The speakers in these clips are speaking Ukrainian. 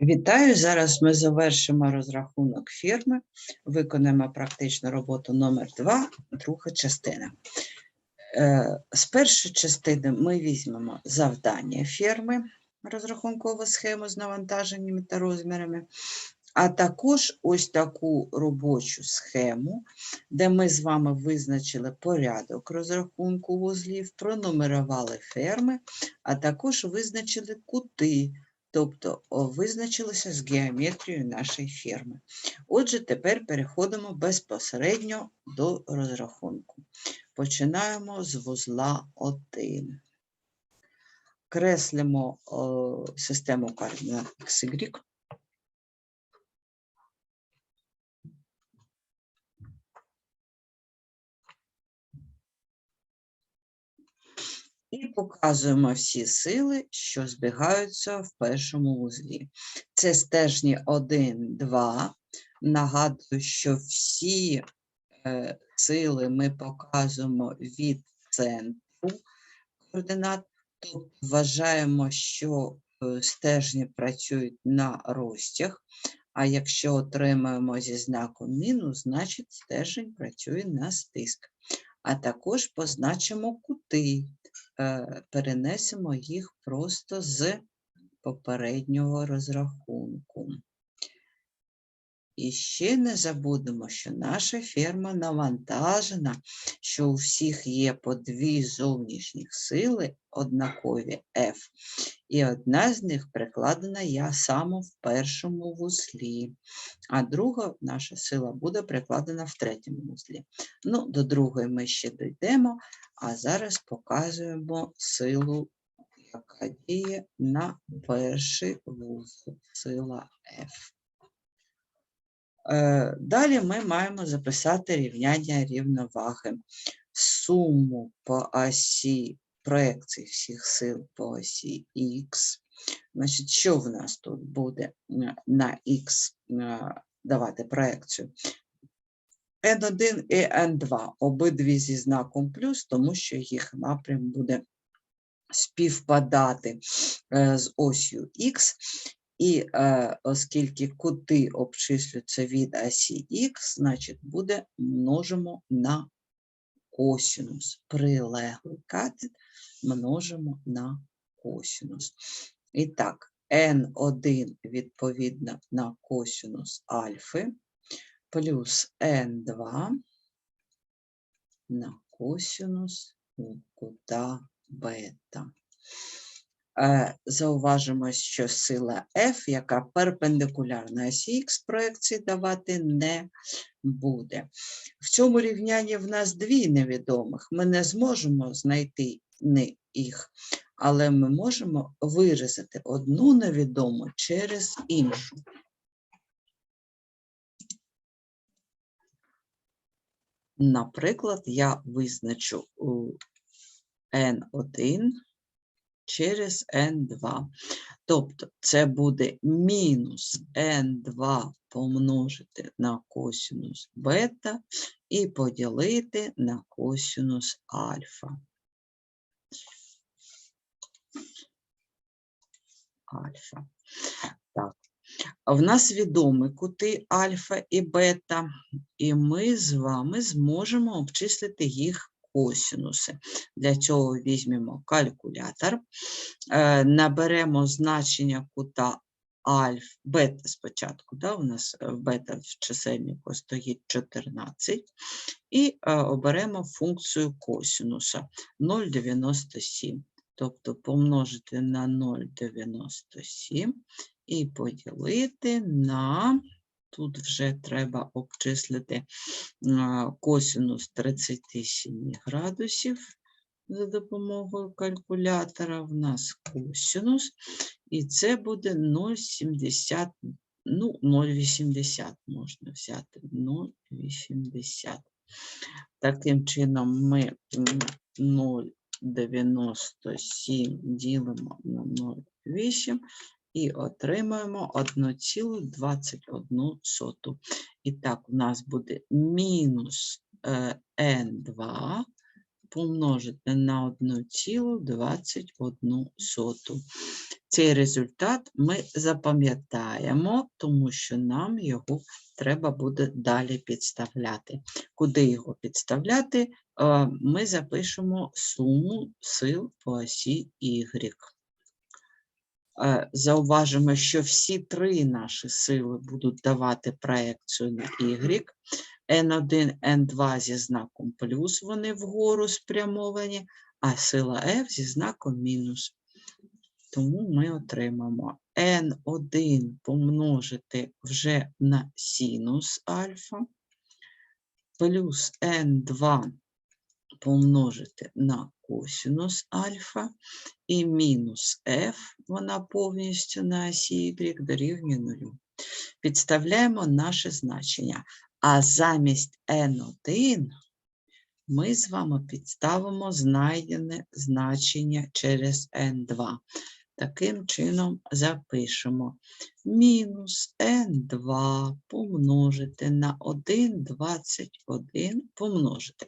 Вітаю! Зараз ми завершимо розрахунок фірми, виконаємо практичну роботу номер 2 друга частина. Е, З першої частини ми візьмемо завдання фірми, розрахункову схему з навантаженнями та розмірами, а також ось таку робочу схему, де ми з вами визначили порядок розрахунку вузлів, пронумерували ферми, а також визначили кути. Тобто визначилися з геометрією нашої ферми. Отже, тепер переходимо безпосередньо до розрахунку. Починаємо з вузла 1. Креслимо систему координат XY. І показуємо всі сили, що збігаються в першому вузлі. Це стежні 1, 2. Нагадую, що всі е, сили ми показуємо від центру координат, тобто вважаємо, що е, стежні працюють на розтяг, а якщо отримаємо зі знаком мінус, значить стержень працює на стиск. А також позначимо кути е, перенесемо їх просто з попереднього розрахунку. І ще не забудемо, що наша ферма навантажена, що у всіх є по дві зовнішніх сили однакові F, і одна з них прикладена я саме в першому вузлі, а друга наша сила буде прикладена в третьому вузлі. Ну, до другої ми ще дійдемо, а зараз показуємо силу, яка діє на перший вузол, сила F. Е, Далі ми маємо записати рівняння рівноваги. Суму по осі проекції всіх сил по осі Х. Значить, що в нас тут буде на Х давати проекцію? N1 і N2, обидві зі знаком плюс, тому що їх напрям буде співпадати е, з осью Х. І е, оскільки кути обчислюються від осі Х, значить буде множимо на косинус. Прилеглий катет множимо на косинус. І так, n1 відповідно на косинус альфи плюс n2 на косинус кута бета. Е, Зауважимо, що сила F, яка перпендикулярна осі Х проекції давати не буде. В цьому рівнянні в нас дві невідомих. Ми не зможемо знайти їх, але ми можемо виразити одну невідому через іншу. Наприклад, я визначу у N1 через n2. Тобто це буде мінус n2 помножити на косинус бета і поділити на косинус альфа. Альфа. Так. В нас відомі кути альфа і бета, і ми з вами зможемо обчислити їх косинуси. Для цього візьмемо калькулятор, е, наберемо значення кута альф, бета спочатку, да, у нас е, бета в чисельнику стоїть 14, і е, оберемо функцію косинуса 0,97. Тобто помножити на 0,97 і поділити на Тут вже треба обчислити косинус 37 градусів за допомогою калькулятора. В нас косинус, і це буде 0,70, ну, 0,80 можна взяти, 0,80. Таким чином ми 0,97 ділимо на 0,8 і отримаємо 1,21. І так, у нас буде мінус е, n2 помножити на 1,21. Цей результат ми запам'ятаємо, тому що нам його треба буде далі підставляти. Куди його підставляти? Е, Ми запишемо суму сил по осі Y. Е, Зауважимо, що всі три наші сили будуть давати проекцію на Y. N1, N2 зі знаком плюс, вони вгору спрямовані, а сила F зі знаком мінус. Тому ми отримаємо N1 помножити вже на синус альфа, плюс N2 помножити на косинус альфа, і мінус F, вона повністю на осі Y дорівнює нулю. Підставляємо наше значення. А замість N1 ми з вами підставимо знайдене значення через N2. Таким чином запишемо мінус N2 помножити на 1,21 помножити.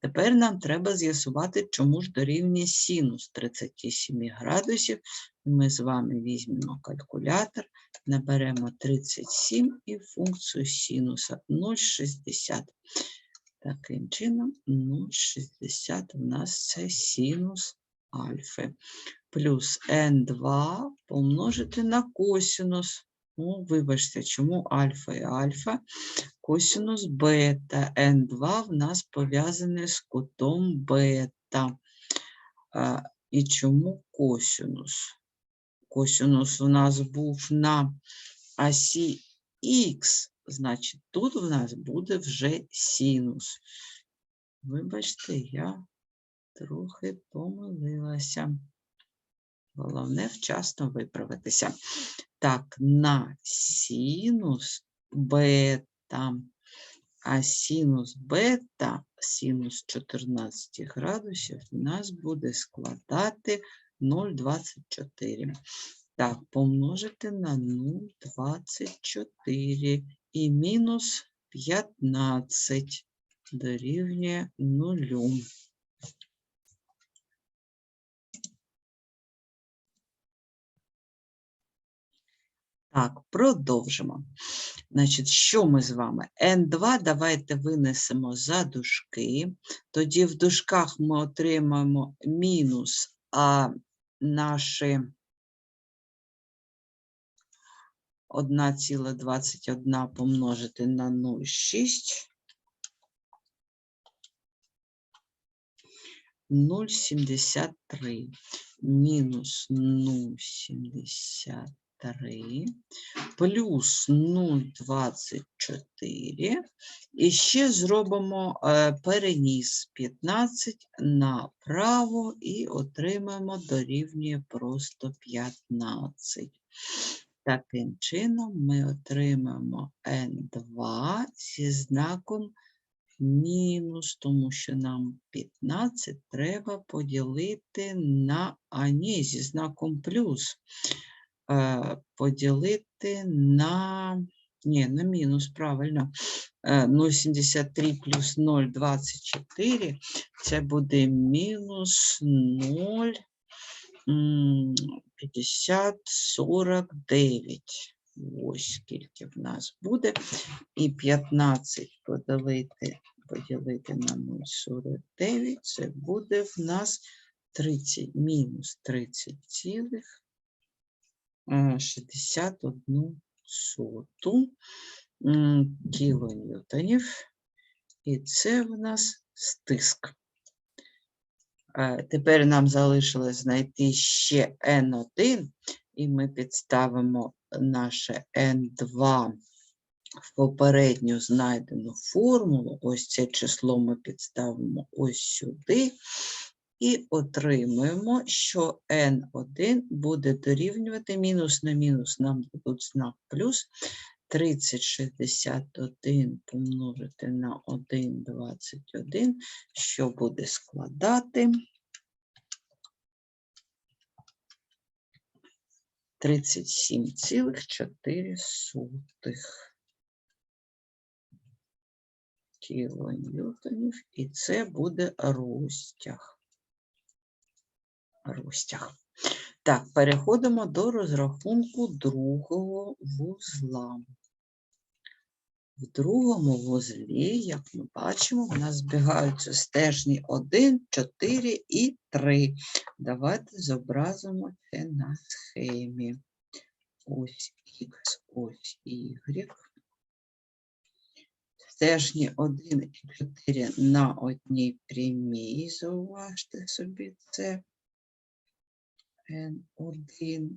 Тепер нам треба з'ясувати, чому ж дорівнює синус 37 градусів. Ми з вами візьмемо калькулятор, наберемо 37 і функцію синуса 0,60. Таким чином, 0,60 у нас це синус альфи. Плюс n2 помножити на косинус. Ну, вибачте, чому альфа і альфа? Косинус бета. n2 в нас пов'язане з кутом бета. А, і чому косинус? Косинус у нас був на осі х, значить, тут в нас буде вже синус. Вибачте, я трохи помилилася. Головне вчасно виправитися. Так, на синус бета, а синус бета, синус 14 градусів, у нас буде складати 0,24. Так, помножити на 0,24 і мінус 15 дорівнює 0. Так, продовжимо. Значить, що ми з вами? N2 давайте винесемо за дужки. Тоді в дужках ми отримаємо мінус, а наші 1,21 помножити на 0,6. 0,73 мінус 0,73 плюс 0,24 і ще зробимо е, переніс 15 направо і отримаємо дорівнює просто 15. Таким чином ми отримаємо n2 зі знаком мінус, тому що нам 15 треба поділити на, а ні, зі знаком плюс. Е, поділити на, ні, на мінус, правильно. Е, 0,73 плюс 0,24, це буде мінус 0, м, 50, 49. Ось скільки в нас буде. І 15 поділити, поділити на 0,49, це буде в нас 30, мінус 30 цілих 61 соту кілоньютонів. І це в нас стиск. Тепер нам залишилось знайти ще N1, і ми підставимо наше N2 в попередню знайдену формулу. Ось це число ми підставимо ось сюди. І отримуємо, що N1 буде дорівнювати мінус на мінус, нам дадуть знак плюс. 3061 помножити на 1,21, що буде складати 37,4 кілоньютонів, і це буде розтяг. Розтяг. Так, переходимо до розрахунку другого вузла. В другому вузлі, як ми бачимо, в нас збігаються стежні 1, 4 і 3. Давайте зобразимо це на схемі. Ось Х, ось Y. Стежні 1 і 4 на одній прямій. Зауважте собі це. N1,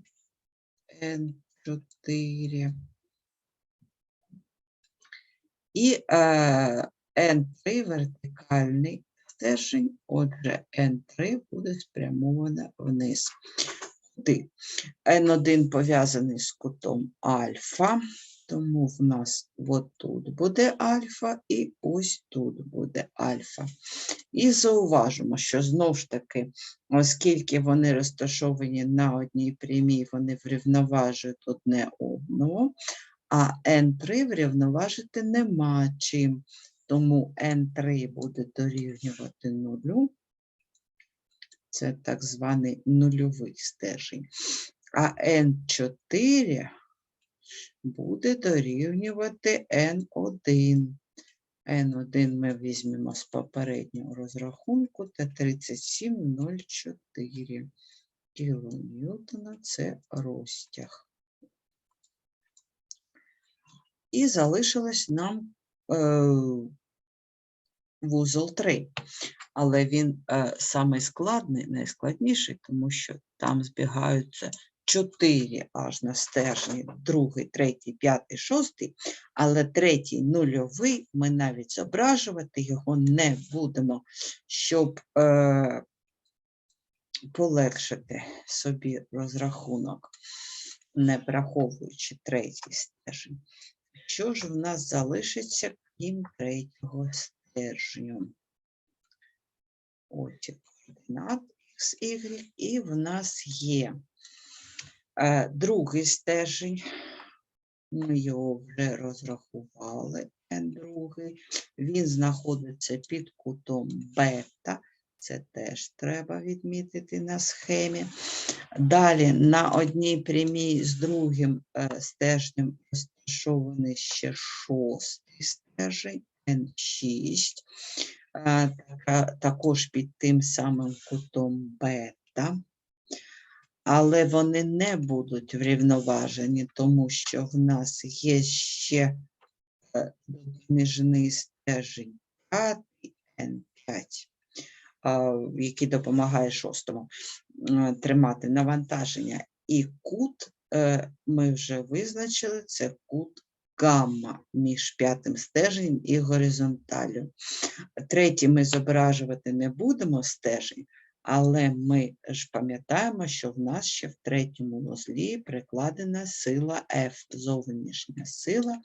N4. І е, N3 вертикальний стержень, отже, N3 буде спрямована вниз. Куди? N1 пов'язаний з кутом альфа, тому в нас отут буде альфа і ось тут буде альфа. І зауважимо, що знову ж таки, оскільки вони розташовані на одній прямій, вони врівноважують одне одного, а N3 врівноважити нема чим. Тому N3 буде дорівнювати нулю. Це так званий нульовий стержень. А N4 буде дорівнювати N1. N1 ми візьмемо з попереднього розрахунку та 37,04 кілоньютона – це розтяг. І залишилось нам е, вузол 3. Але він е, самий складний, найскладніший, тому що там збігаються 4 аж на стержні, другий, третій, п'ятий, шостий, але третій нульовий, ми навіть зображувати його не будемо, щоб е, полегшити собі розрахунок, не враховуючи третій стержень. Що ж в нас залишиться, крім третього стержню? Ось координат x, y, і в нас є другий стержень. Ми його вже розрахували, N2. Він знаходиться під кутом бета. Це теж треба відмітити на схемі. Далі на одній прямій з другим е, стержнем розташований ще шостий стержень N6, е, також під тим самим кутом бета. Але вони не будуть врівноважені, тому що в нас є ще е, допоміжний стержень 5 N5 який допомагає шостому е, тримати навантаження. І кут е, ми вже визначили, це кут гамма між п'ятим стеженем і горизонталю. Третій ми зображувати не будемо стежень, але ми ж пам'ятаємо, що в нас ще в третьому вузлі прикладена сила F, зовнішня сила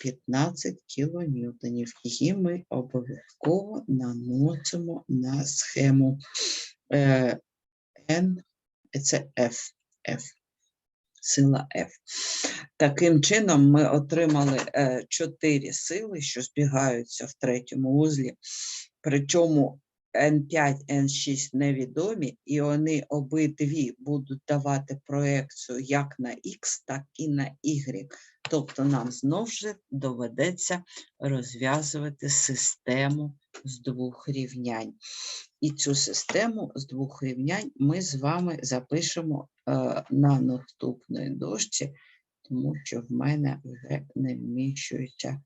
15 кілоньютонів. Її ми обов'язково наносимо на схему е, N, це F, F, сила F. Таким чином, ми отримали е, 4 сили, що збігаються в третьому вузлі. Причому N5, N6 невідомі, і вони обидві будуть давати проекцію як на X, так і на Y. Тобто нам знов же доведеться розв'язувати систему з двох рівнянь. І цю систему з двох рівнянь ми з вами запишемо е, на наступної дошці, тому що в мене вже не вміщується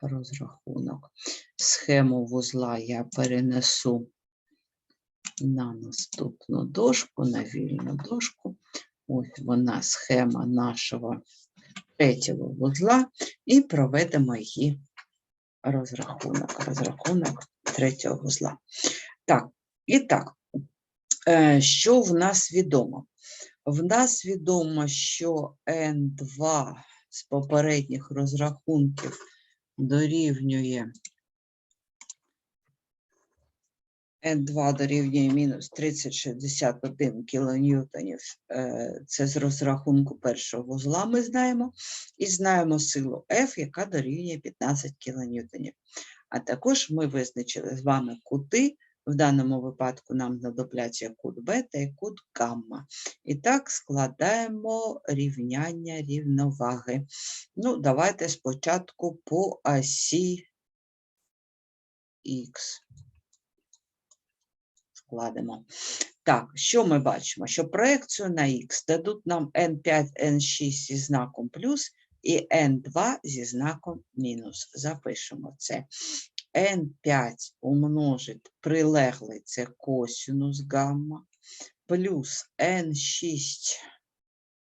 розрахунок. Схему вузла я перенесу на наступну дошку, на вільну дошку. Ось вона схема нашого третього вузла, і проведемо її розрахунок. Розрахунок третього вузла. Так, і так, е, що в нас відомо? В нас відомо, що N2 з попередніх розрахунків дорівнює N2 дорівнює мінус 3061 кілоньютонів. Е, Це з розрахунку першого вузла ми знаємо. І знаємо силу F, яка дорівнює 15 кілоньютонів. А також ми визначили з вами кути. В даному випадку нам знадобляться кут бета і кут гамма. І так складаємо рівняння рівноваги. Ну, давайте спочатку по осі Х складемо. Так, що ми бачимо? Що проекцію на х дадуть нам n5, n6 зі знаком плюс і n2 зі знаком мінус. Запишемо це. N5 умножить прилеглий це косінус гамма, плюс n6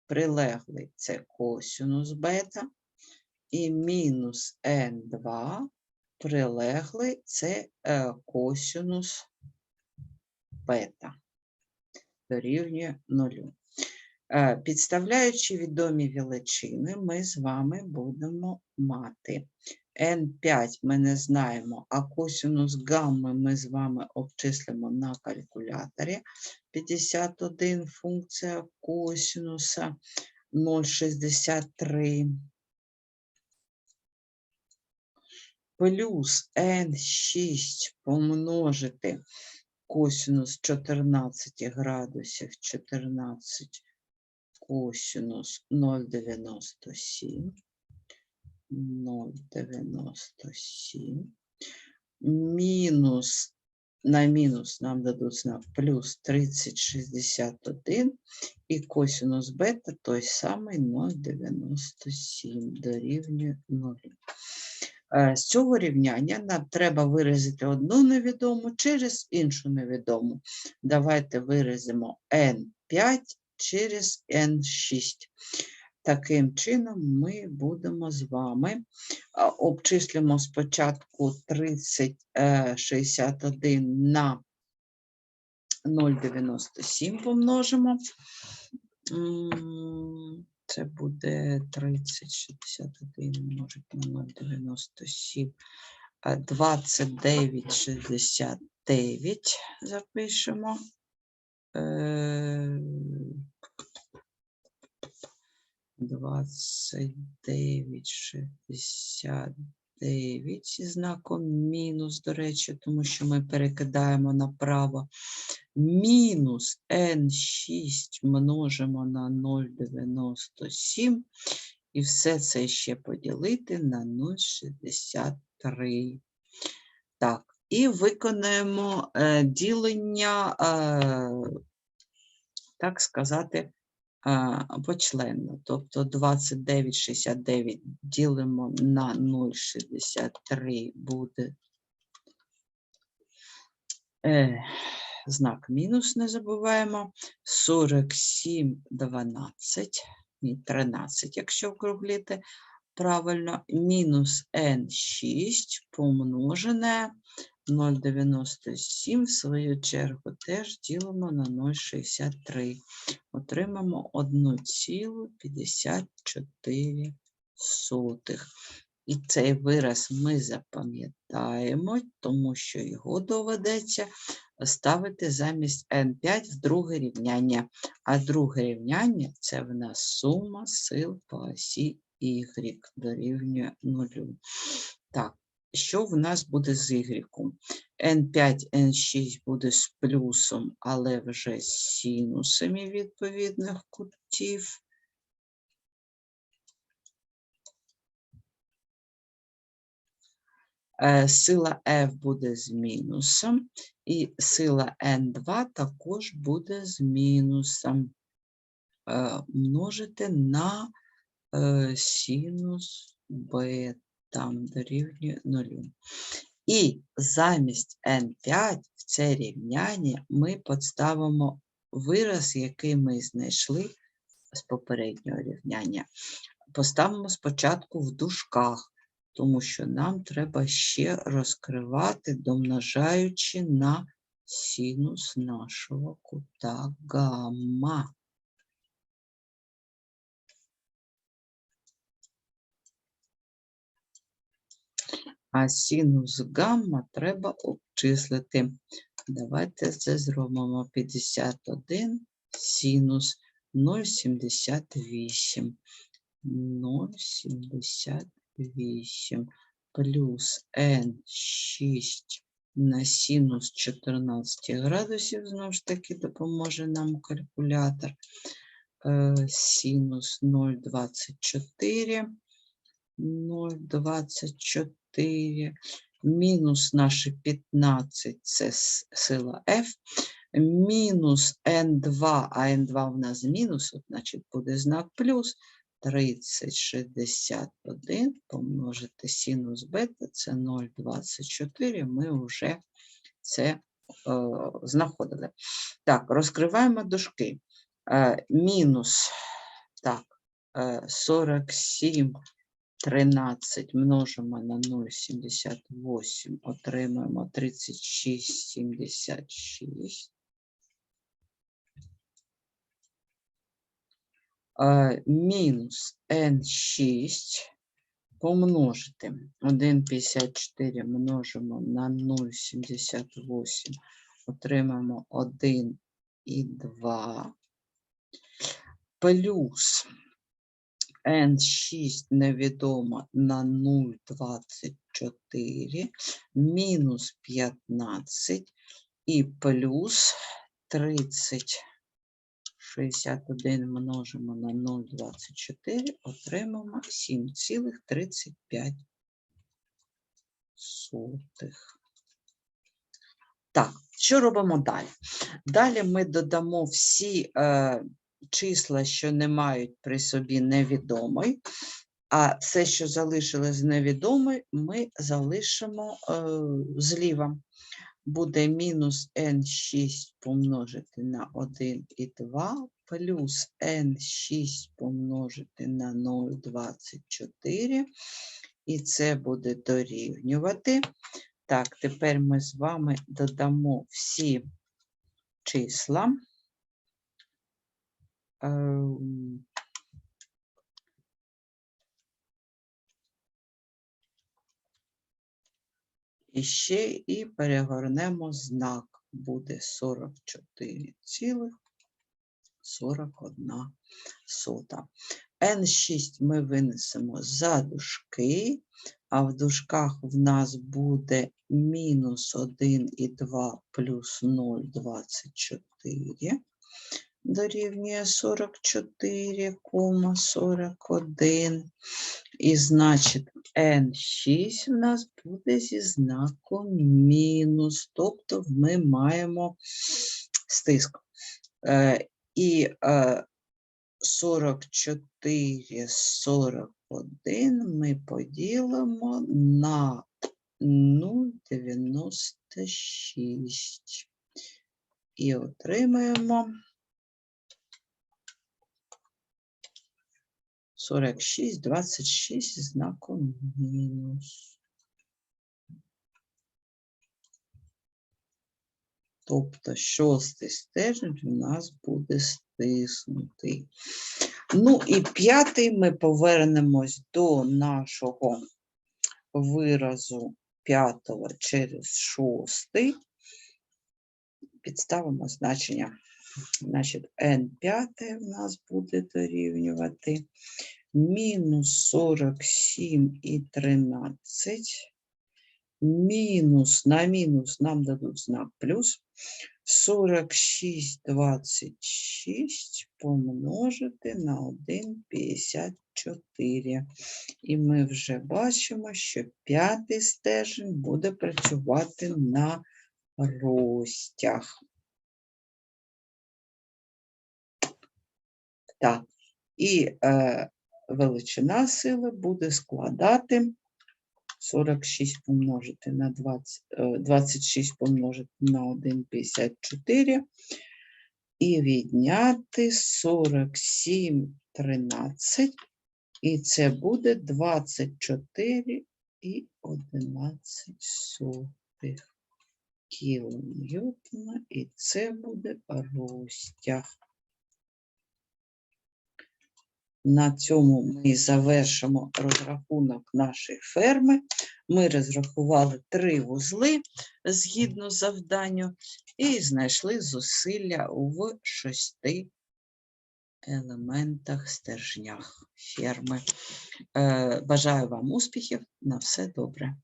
прилеглий це косінус бета, і мінус n2 прилеглий це косінус бета дорівнює нулю. Е, Підставляючи відомі величини, ми з вами будемо мати n5 ми не знаємо, а косинус гамми ми з вами обчислимо на калькуляторі. 51 функція косинуса 0,63 плюс n6 помножити косинус 14 градусів 14 косинус 0,97 0,97 мінус на мінус нам дадуть знак плюс 30,61 і косинус бета той самий 0,97 дорівнює 0. Е, З цього рівняння нам треба виразити одну невідому через іншу невідому. Давайте виразимо n5 через n6. Таким чином, ми будемо з вами обчислимо спочатку 3061 на 0,97 помножимо. Це буде 3061 множить на 0,97. а, 29,69 запишемо. Е, 29,69 зі знаком мінус, до речі, тому що ми перекидаємо направо. Мінус n6 множимо на 0,97 і все це ще поділити на 0,63. Так, і виконаємо е, ділення, е, так сказати, почленно. Тобто 29,69 ділимо на 0,63 буде е, знак мінус, не забуваємо. 47,12, ні, 13, якщо округлити правильно, мінус n6 помножене 0,97, в свою чергу теж ділимо на 0,63. Отримаємо 1,54. І цей вираз ми запам'ятаємо, тому що його доведеться ставити замість n5 в друге рівняння. А друге рівняння це в нас сума сил по осі y дорівнює 0. Так, що в нас буде з y? n5, n6 буде з плюсом, але вже з синусами відповідних кутів. Е, Сила F буде з мінусом, і сила N2 також буде з мінусом. Е, Множити на е, синус b там дорівнює 0. І замість n5 в це рівняння ми підставимо вираз, який ми знайшли з попереднього рівняння. Поставимо спочатку в дужках, тому що нам треба ще розкривати, домножаючи на синус нашого кута гамма. А синус гамма треба обчислити. Давайте це зробимо 51 синус 0,78. 0,78 плюс n6 на синус 14 градусів, знову ж таки, допоможе нам калькулятор. Е, Синус 0,24. 0,24. Мінус наші 15 це сила F. Мінус N2, а N2 в нас мінус, от, значить буде знак плюс. 3061 помножити синус бета, це 0,24. Ми вже це е, знаходили. Так, розкриваємо дужки. Е, мінус так, е, 47 13 множимо на 0,78, отримаємо 36,76. Е, Мінус N6 помножити 1,54 множимо на 0,78, отримаємо 1,2 плюс N6 невідомо на 0,24 мінус 15 і плюс 30. 61 множимо на 0,24, отримаємо 7,35. сотих. Так, що робимо далі? Далі ми додамо всі е, числа, що не мають при собі невідомий, а все, що залишилось невідомий, ми залишимо е, зліва. Буде мінус n6 помножити на 1 і 2, плюс n6 помножити на 0,24, і це буде дорівнювати. Так, тепер ми з вами додамо всі числа. Ем, І ще і перегорнемо знак. Буде 44,41 сота. N6 ми винесемо за дужки, а в дужках в нас буде мінус 1 і 2 плюс 0,24 дорівнює 44,41. І значить N6 в нас буде зі знаком мінус, тобто ми маємо стиск. Е, І е, 44, 41 ми поділимо на 0,96. І отримаємо 46, 26 з знаком мінус. Тобто шостий стержень у нас буде стиснутий. Ну і п'ятий ми повернемось до нашого виразу п'ятого через шостий. Підставимо значення. Значить, n5 в нас буде дорівнювати мінус 47 і 13. Мінус на мінус нам дадуть знак плюс. 46, 26 помножити на 1,54. І ми вже бачимо, що п'ятий стержень буде працювати на розтяг. Так, і е, величина сили буде складати 46 помножити на 20, е, 26 помножити на 1,54 і відняти 47 13, і це буде 24 і 11 сотих кілоньютона, і це буде розтяг. На цьому ми завершимо розрахунок нашої ферми. Ми розрахували три вузли згідно завданню і знайшли зусилля в шести елементах стержнях ферми. Е, Бажаю вам успіхів. На все добре.